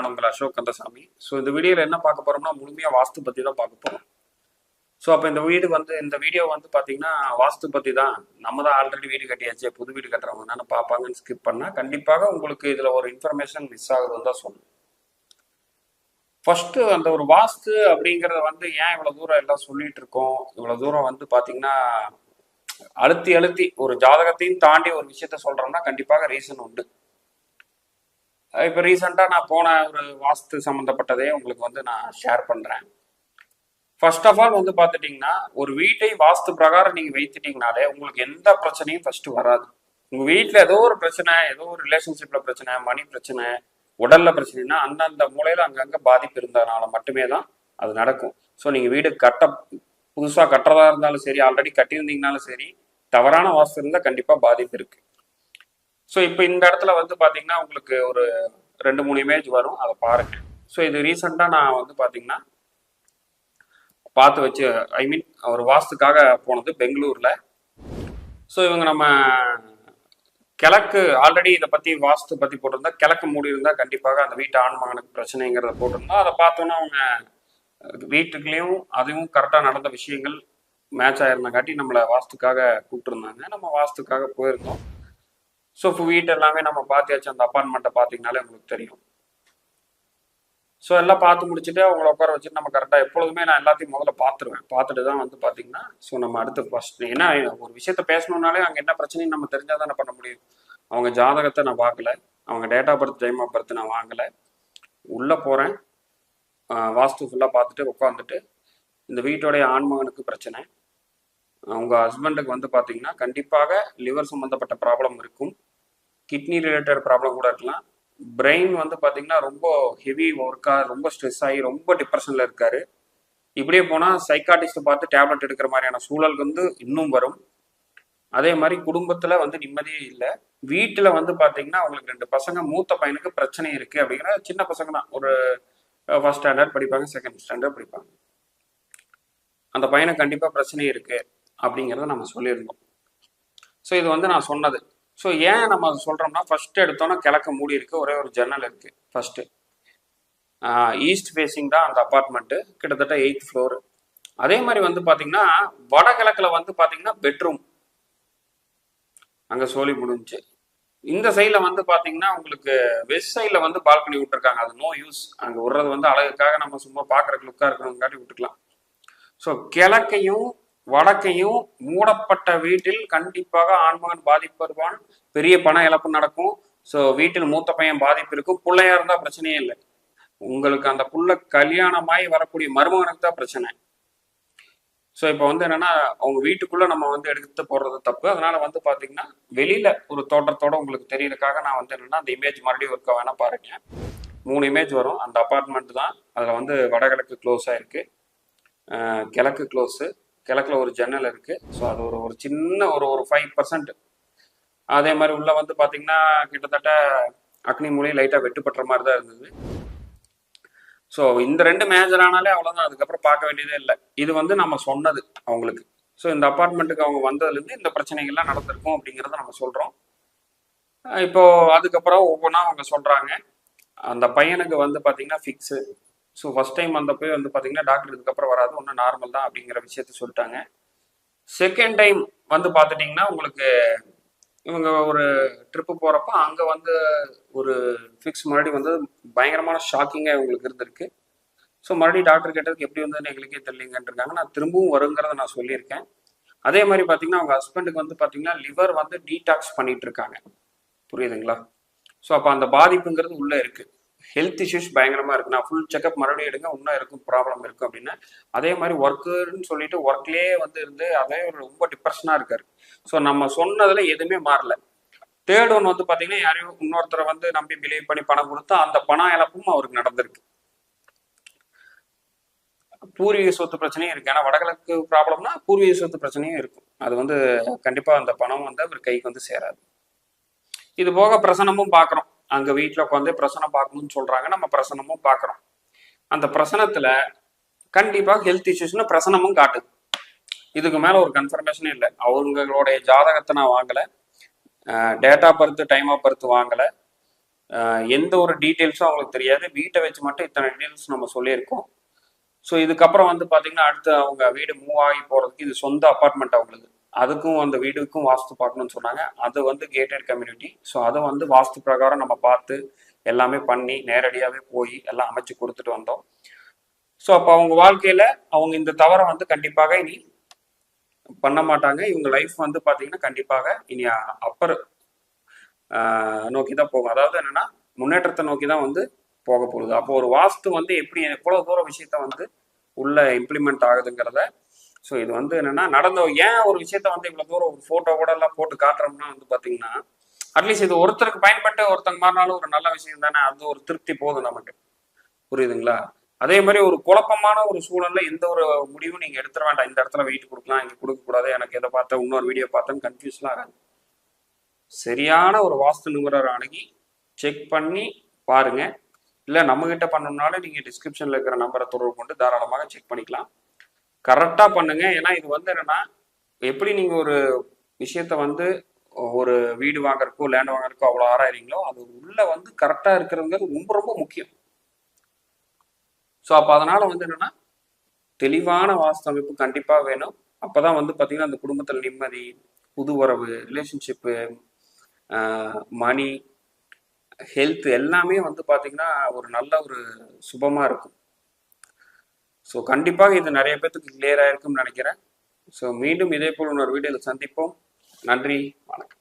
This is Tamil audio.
நான் உங்கள் அசோக் கந்தசாமி. ஸோ இந்த வீடியோவில் என்ன பார்க்க போறோம்னா முழுமையாக வாஸ்து பற்றி தான் பார்க்க போகிறோம் ஸோ அப்போ இந்த வீடு வந்து இந்த வீடியோ வந்து பார்த்தீங்கன்னா வாஸ்து பற்றி தான். நம்ம தான் ஆல்ரெடி வீடு கட்டியாச்சு புது வீடு கட்டுறவங்க தானே பார்ப்பாங்கன்னு ஸ்கிப் பண்ணால் கண்டிப்பாக உங்களுக்கு இதில் ஒரு இன்ஃபர்மேஷன் மிஸ் ஆகுதுன்னு தான் சொல்லணும். ஃபஸ்ட்டு அந்த ஒரு வாஸ்து அப்படிங்கிறத வந்து ஏன் இவ்வளோ தூரம் எல்லாம் சொல்லிட்டு இருக்கோம்? இவ்வளோ தூரம் வந்து பார்த்தீங்கன்னா அழுத்தி அழுத்தி ஒரு ஜாதகத்தையும் தாண்டி ஒரு விஷயத்த சொல்றோம்னா கண்டிப்பாக ரீசன் உண்டு. இப்போ ரீசெண்டாக நான் போன ஒரு வாஸ்து சம்மந்தப்பட்டதே உங்களுக்கு வந்து நான் ஷேர் பண்ணுறேன் ஃபர்ஸ்ட் ஆஃப் ஆல் வந்து பார்த்துட்டிங்கன்னா ஒரு வீட்டை வாஸ்து பிரகாரம் நீங்கள் வைத்துட்டீங்கனாலே உங்களுக்கு எந்த பிரச்சனையும் ஃபர்ஸ்ட் வராது. உங்கள் வீட்டில் ஏதோ ஒரு பிரச்சனை ஏதோ ஒரு ரிலேஷன்ஷிப்பில் பிரச்சனை மணி பிரச்சனை உடல்ல பிரச்சனைனா அந்தந்த மூலையில் அங்கங்கே பாதிப்பு இருந்ததுனால மட்டுமே தான் அது நடக்கும். ஸோ நீங்கள் வீடு கட்ட புதுசாக கட்டுறதா இருந்தாலும் சரி ஆல்ரெடி கட்டியிருந்தீங்கனாலும் சரி தவறான வாஸ்து இருந்தால் கண்டிப்பாக பாதிப்பு இருக்கு. ஸோ இப்போ இந்த இடத்துல வந்து பார்த்தீங்கன்னா உங்களுக்கு ஒரு ரெண்டு மூணு இமேஜ் வரும். அதை பாருங்க. ஸோ இது ரீசெண்டாக நான் வந்து பார்த்தீங்கன்னா பார்த்து வச்சு ஐ மீன் ஒரு வாஸ்துக்காக போனது பெங்களூரில். ஸோ இவங்க நம்ம கிழக்கு ஆல்ரெடி இதை பற்றி வாஸ்து பற்றி போட்டிருந்தா கிழக்கு மூடி இருந்தால் கண்டிப்பாக அந்த வீட்டு ஆண்மகனுக்கு பிரச்சனைங்கிறத போட்டிருந்தோம் அதை பார்த்தோன்னா அவங்க வீட்டுக்குள்ளேயும் அதுவும் கரெக்டாக நடந்த விஷயங்கள் மேட்ச் ஆயிருந்தங்காட்டி நம்மளை வாஸ்துக்காக கூப்பிட்டுருந்தாங்க. நம்ம வாஸ்துக்காக போயிருந்தோம். ஸோ வீட்டு எல்லாமே நம்ம பார்த்தியாச்சு அந்த அப்பார்ட்மெண்ட்டை பார்த்தீங்கனாலே உங்களுக்கு தெரியும். ஸோ எல்லாம் பார்த்து முடிச்சுட்டு அவங்கள உட்கார வச்சுட்டு நம்ம கரெக்டாக எப்பொழுதுமே நான் எல்லாத்தையும் முதல்ல பார்த்துருவேன். பார்த்துட்டு தான் வந்து பார்த்தீங்கன்னா ஸோ நம்ம அடுத்து ஃபர்ஸ்ட் ஏன்னா ஒரு விஷயத்த பேசணுன்னாலே அங்கே என்ன பிரச்சனையும் நம்ம தெரிஞ்சால் தானே பண்ண முடியும். அவங்க ஜாதகத்தை நான் பார்க்கல. அவங்க date of birth time of birth நான் வாங்கலை. உள்ளே போகிறேன் வாஸ்து ஃபுல்லாக பார்த்துட்டு உட்காந்துட்டு இந்த வீட்டோடைய ஆண்மகனுக்கு பிரச்சனை. அவங்க ஹஸ்பண்டுக்கு வந்து பார்த்தீங்கன்னா கண்டிப்பாக லிவர் சம்மந்தப்பட்ட ப்ராப்ளம் இருக்கும். கிட்னி ரிலேட்டட் ப்ராப்ளம் கூட இருக்கலாம். பிரெயின் வந்து பார்த்தீங்கன்னா ரொம்ப ஹெவி ஒர்க்காக ரொம்ப ஸ்ட்ரெஸ் ஆகி ரொம்ப டிப்ரெஷனில் இருக்கார். இப்படியே போனால் சைக்காட்டிஸ்ட் பார்த்து டேப்லெட் எடுக்கிற மாதிரியான சூழல் வந்து இன்னும் வரும். அதே மாதிரி குடும்பத்தில் வந்து நிம்மதியே இல்லை. வீட்டில் வந்து பார்த்தீங்கன்னா அவங்களுக்கு ரெண்டு பசங்க மூத்த பையனுக்கு பிரச்சனை இருக்குது அப்படிங்கிற சின்ன பசங்க தான். ஒரு ஃபர்ஸ்ட் ஸ்டாண்டர்ட் படிப்பாங்க செகண்ட் ஸ்டாண்டர்ட் படிப்பாங்க. அந்த பையனுக்கு கண்டிப்பாக பிரச்சனை இருக்குது அப்படிங்கிறத நம்ம சொல்லியிருந்தோம். ஸோ இது வந்து நான் சொன்னது. ஸோ ஏன் நம்ம அதை சொல்கிறோம்னா ஃபர்ஸ்ட் எடுத்தோன்னா கிழக்க மூடி இருக்கு ஒரே ஒரு ஜன்னல் இருக்கு ஃபர்ஸ்ட் ஈஸ்ட் ஃபேஸிங் தான் அந்த அப்பார்ட்மெண்ட்டு கிட்டத்தட்ட எயிட் ஃப்ளோர் அதே மாதிரி வந்து பார்த்தீங்கன்னா வடகிழக்கில் வந்து பார்த்தீங்கன்னா பெட்ரூம் அங்கே சோழி முடிஞ்சு. இந்த சைடில் வந்து பார்த்தீங்கன்னா உங்களுக்கு வெஸ்ட் சைடில் வந்து பால்கனி விட்டுருக்காங்க. அது நோ யூஸ் அங்கே விடுறது வந்து அழகுக்காக நம்ம சும்மா பார்க்குறக்கு லுக்காக இருக்கணுங்காட்டி விட்டுக்கலாம். ஸோ கிழக்கையும் வடக்கையும் மூடப்பட்ட வீட்டில் கண்டிப்பாக ஆண்மகன் பாதிப்பு வருவான். பெரிய பண இழப்பு நடக்கும். ஸோ வீட்டில் மூத்த பையன் பாதிப்பு இருக்கும். பிள்ளையா இருந்தா பிரச்சனையே இல்லை. உங்களுக்கு அந்த புள்ள கல்யாணமாய் வரக்கூடிய மருமகனுக்கு தான் பிரச்சனை. ஸோ இப்போ வந்து என்னன்னா அவங்க வீட்டுக்குள்ள நம்ம வந்து எடுத்து போடுறது தப்பு. அதனால வந்து பாத்தீங்கன்னா வெளியில ஒரு தோட்டத்தோட உங்களுக்கு தெரியறதுக்காக நான் வந்து என்னன்னா அந்த இமேஜ் மறுபடியும் ஒருக்க வேணா பாருங்க. மூணு இமேஜ் வரும். அந்த அப்பார்ட்மெண்ட் தான். அதில் வந்து வடகிழக்கு க்ளோஸ் ஆயிருக்கு. கிழக்கு க்ளோஸு கிழக்கில் ஒரு ஜன்னல் இருக்கு. ஸோ அது ஒரு ஒரு சின்ன ஒரு ஒரு ஃபைவ் பர்சன்ட் அதே மாதிரி உள்ள வந்து பார்த்திங்கன்னா கிட்டத்தட்ட அக்னி மூலி லைட்டாக வெட்டுப்பட்டுற மாதிரி தான் இருந்தது. ஸோ இந்த ரெண்டு மேஜர் ஆனாலே அவ்வளோதான் அதுக்கப்புறம் பார்க்க வேண்டியதே இல்லை. இது வந்து நம்ம சொன்னது அவங்களுக்கு. ஸோ இந்த அப்பார்ட்மெண்ட்டுக்கு அவங்க வந்ததுலேருந்து இந்த பிரச்சனைகள்லாம் நடந்திருக்கும் அப்படிங்கிறத நம்ம சொல்கிறோம் இப்போ அதுக்கப்புறம் ஒவ்வொன்றா அவங்க சொல்கிறாங்க அந்த பையனுக்கு வந்து பார்த்தீங்கன்னா ஃபிக்ஸு ஸோ ஃபஸ்ட் டைம் வந்தப்போ வந்து பார்த்தீங்கன்னா டாக்டர் இதுக்கப்புறம் வராது. ஒன்றும் நார்மல் தான் அப்படிங்கிற விஷயத்த சொல்லிட்டாங்க. செகண்ட் டைம் வந்து பார்த்துட்டிங்கன்னா உங்களுக்கு இவங்க ஒரு ட்ரிப்பு போகிறப்ப அங்கே வந்து ஒரு ஃபிக்ஸ் மறுபடியும் வந்து பயங்கரமான ஷாக்கிங்காக இவங்களுக்கு இருந்திருக்கு. ஸோ மறுபடியும் டாக்டர் கேட்டதுக்கு எப்படி வந்து எங்களுக்கே தெரியலங்கன்னு இருக்காங்க நான் திரும்பவும் வருங்கிறத நான் சொல்லியிருக்கேன். அதே மாதிரி பார்த்தீங்கன்னா அவங்க ஹஸ்பண்டுக்கு வந்து பார்த்தீங்கன்னா லிவர் வந்து டீடாக்ஸ் பண்ணிட்டு இருக்காங்க. புரியுதுங்களா? ஸோ அப்போ அந்த பாதிப்புங்கிறது உள்ளே இருக்குது ஹெல்த் இஷ்யூஸ் பயங்கரமா இருக்கு. நான் ஃபுல் செக்அப் மறுபடியும் எடுங்க இன்னும் இருக்கும் ப்ராப்ளம் இருக்கும் அப்படின்னா. அதே மாதிரி ஒர்க்குன்னு சொல்லிட்டு ஒர்க்லேயே வந்து இருந்து அதே ரொம்ப டிப்ரெஷனா இருக்காரு. ஸோ நம்ம சொன்னதுல எதுவுமே மாறல. தேர்ட் ஒன் வந்து பாத்தீங்கன்னா யாரையும் இன்னொருத்தரை வந்து நம்பி பிலீவ் பண்ணி பணம் கொடுத்தா அந்த பண இழப்பும் அவருக்கு நடந்திருக்கு. பூர்வீக சொத்து பிரச்சனையும் இருக்கு. ஏன்னா வடகிழக்கு ப்ராப்ளம்னா பூர்வீக சொத்து பிரச்சனையும் இருக்கும். அது வந்து கண்டிப்பா அந்த பணம் வந்து அவர் கைக்கு வந்து சேராது. இது போக பிரசனமும் பார்க்குறோம் அங்க வீட்டில் உட்காந்து பிரசனம் பார்க்கணும்னு சொல்றாங்க. நம்ம பிரசனமும் பார்க்குறோம் அந்த பிரசனத்துல கண்டிப்பா ஹெல்த் இஷ்யூஸ்னு பிரசனமும் காட்டுது. இதுக்கு மேல ஒரு கன்ஃபர்மேஷனே இல்லை. அவங்களுடைய ஜாதகத்தை நான் வாங்கல. Date of birth time of birth வாங்கல. எந்த ஒரு டீட்டெயில்ஸும் அவங்களுக்கு தெரியாது. வீட்டை வச்சு மட்டும் இத்தனை டீட்டெயில்ஸ் நம்ம சொல்லியிருக்கோம். ஸோ இதுக்கப்புறம் வந்து பார்த்தீங்கன்னா அடுத்து அவங்க வீடு மூவ் ஆகி போகிறதுக்கு இது சொந்த அப்பார்ட்மெண்ட் அவங்களுக்கு. அதுக்கும் அந்த வீடுக்கும் வாஸ்து பார்க்கணும்னு சொன்னாங்க. அது வந்து கேட்டட் கம்யூனிட்டி ஸோ அதை வந்து வாஸ்து பிரகாரம் நம்ம பார்த்து எல்லாமே பண்ணி நேரடியாகவே போய் எல்லாம் அமைச்சு கொடுத்துட்டு வந்தோம். ஸோ அப்போ அவங்க வாழ்க்கையில் அவங்க இந்த தவறை வந்து கண்டிப்பாக இனி பண்ண மாட்டாங்க. இவங்க லைஃப் வந்து பார்த்தீங்கன்னா கண்டிப்பாக இனி அப்பர் நோக்கி தான் போகும். அதாவது என்னன்னா முன்னேற்றத்தை நோக்கி தான் வந்து போக போகுது. அப்போ ஒரு வாஸ்து வந்து எப்படி எவ்வளவு தூரம் விஷயத்த வந்து உள்ள இம்ப்ளிமெண்ட் ஆகுதுங்கிறத ஸோ இது வந்து என்னன்னா நடந்த ஏன் ஒரு விஷயத்த வந்து இவ்வளவு தூரம் ஒரு போட்டோ கூட எல்லாம் போட்டு காட்டுறோம்னா வந்து பாத்தீங்கன்னா அட்லீஸ்ட் இது ஒருத்தருக்கு பயன்பட்டு ஒருத்தங்க மாறினாலும் ஒரு நல்ல விஷயம் தானே அது ஒரு திருப்தி போதும் நமக்கு. புரியுதுங்களா? அதே மாதிரி ஒரு குழப்பமான ஒரு சூழல்ல எந்த ஒரு முடிவும் நீங்க எடுத்துட வேண்டாம். இந்த இடத்துல வெயிட் கொடுக்கலாம் இங்க கொடுக்க கூடாது எனக்கு எதை பார்த்தேன் இன்னொரு வீடியோ பார்த்தேன்னு கன்ஃபியூஸ்லாம் ஆகாது. சரியான ஒரு வாஸ்து நிபுணர் அணுகி செக் பண்ணி பாருங்க. இல்லை நம்மகிட்ட பண்ணணும்னாலும் நீங்கள் டிஸ்கிரிப்ஷனில் இருக்கிற நம்பரை தொடர்பு கொண்டு தாராளமாக செக் பண்ணிக்கலாம். கரெக்டாக பண்ணுங்க. ஏன்னா இது வந்து என்னன்னா எப்படி நீங்கள் ஒரு விஷயத்த வந்து ஒரு வீடு வாங்குறதுக்கோ லேண்ட் வாங்குறதுக்கோ அவ்வளோ ஆராயிறீங்களோ அது உள்ள வந்து கரெக்டாக இருக்கிறதுங்கிறது ரொம்ப ரொம்ப முக்கியம். ஸோ அப்போ அதனால வந்து என்னன்னா தெளிவான வாஸ்தமைப்பு கண்டிப்பாக வேணும். அப்போதான் வந்து பார்த்தீங்கன்னா அந்த குடும்பத்தில் நிம்மதி புது உறவு ரிலேஷன்ஷிப்பு மணி ஹெல்த் எல்லாமே வந்து பார்த்தீங்கன்னா ஒரு நல்ல ஒரு சுபமாக இருக்கும். ஸோ கண்டிப்பாக இது நிறைய பேர்த்துக்கு கிளியர் ஆயிருக்கும்னு நினைக்கிறேன். ஸோ மீண்டும் இதே போல் இன்னொரு வீடியோவில் சந்திப்போம். நன்றி வணக்கம்.